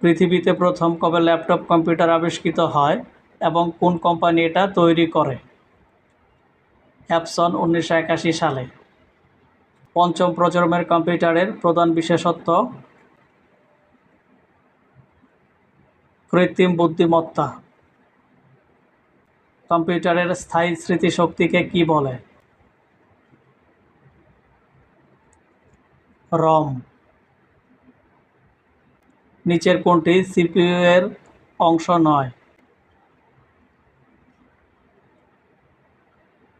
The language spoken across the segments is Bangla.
পৃথিবীতে প্রথম কবে ল্যাপটপ কম্পিউটার আবিষ্কৃত হয় এবং কোন কোম্পানি এটা তৈরি করে? অ্যাপসন উনিশশো একাশি সালে। পঞ্চম প্রজন্মের কম্পিউটারের প্রধান বিশেষত্ব কৃত্রিম বুদ্ধিমত্তা। কম্পিউটারের স্থায়ী স্মৃতিশক্তিকে কি বলে? রম। নিচের কোনটি সিপিইউ এর অংশ নয়।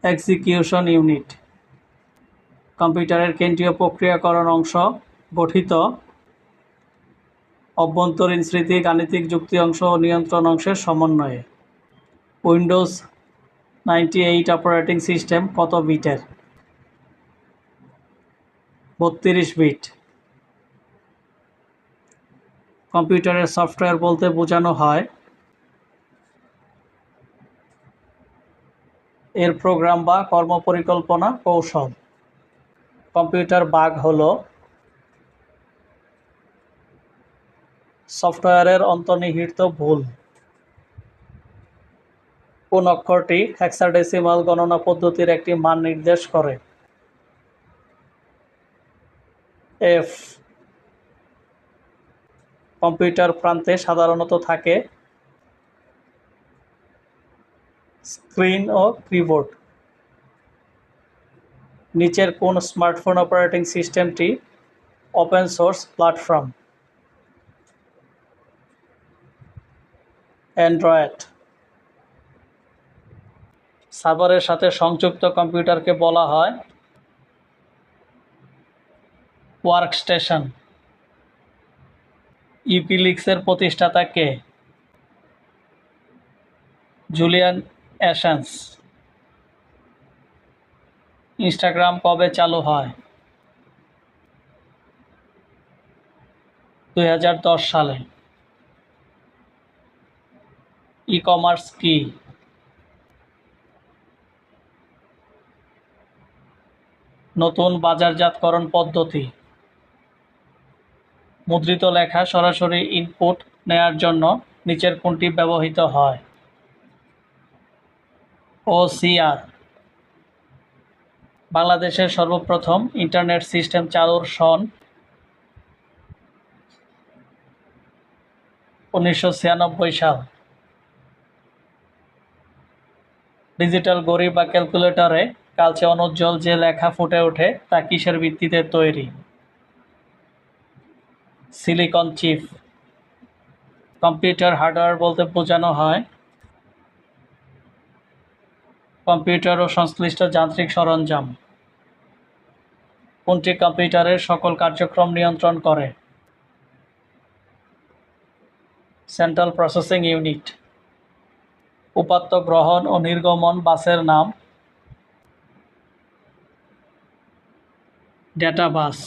Execution unit. কম্পিউটারের কেন্দ্রীয় প্রক্রিয়াকরণ অংশ গঠিত। অভ্যন্তরীণ স্মৃতি, গাণিতিক যুক্তি অংশ ও নিয়ন্ত্রণ অংশের সমন্বয়ে। Windows ninety eight operating system কত বিটের? বত্রিশ বিট। কম্পিউটারের সফটওয়্যার বলতে বোঝানো হয়। এর প্রোগ্রাম বা কর্মপরিকল্পনা কৌশল। কম্পিউটার বাগ হলো সফটওয়্যারের অন্তর্নিহিত ভুল। কোন অক্ষরটি হেক্সাডেসিমাল গণনা পদ্ধতির একটি মান নির্দেশ করে। এফ কম্পিউটার প্রান্তে সাধারণত থাকে স্ক্রিন ও কিবোর্ড। নিচের কোন স্মার্টফোন অপারেটিং সিস্টেমটি ওপেন সোর্স প্ল্যাটফর্ম। অ্যান্ড্রয়েড। সার্ভারের সাথে সংযুক্ত কম্পিউটারকে বলা হয় ওয়ার্কস্টেশন। ইপিলিক্সের প্রতিষ্ঠাতা কে? জুলিয়ান অ্যাশান্স। ইনস্টাগ্রাম কবে চালু হয়? দু হাজার দশ সালে। ই কমার্স কি? নতুন বাজারজাতকরণ পদ্ধতি। মুদ্রিত লেখা সরাসরি ইনপুট নেয়ার জন্য নিচের কোনটি ব্যবহৃত হয়? ওসিআর বাংলাদেশের সর্বপ্রথম ইন্টারনেট সিস্টেম চালুর সন উনিশশো ছিয়ানব্বই সাল। ডিজিটাল ঘড়ি বা ক্যালকুলেটরে কালচে অনুজ্জ্বল যে লেখা ফুটে ওঠে তা কিসের ভিত্তিতে তৈরি? Silicon chip. কম্পিউটার হার্ডওয়্যার বলতে বোঝানো হয়। কম্পিউটার ও সংশ্লিষ্ট যান্ত্রিক সরঞ্জাম। কোনটি কম্পিউটারের সকল কার্যক্রম নিয়ন্ত্রণ করে? সেন্ট্রাল প্রসেসিং ইউনিট উপাত্ত গ্রহণ ও নির্গমন বাসের নাম। ডেটা বাস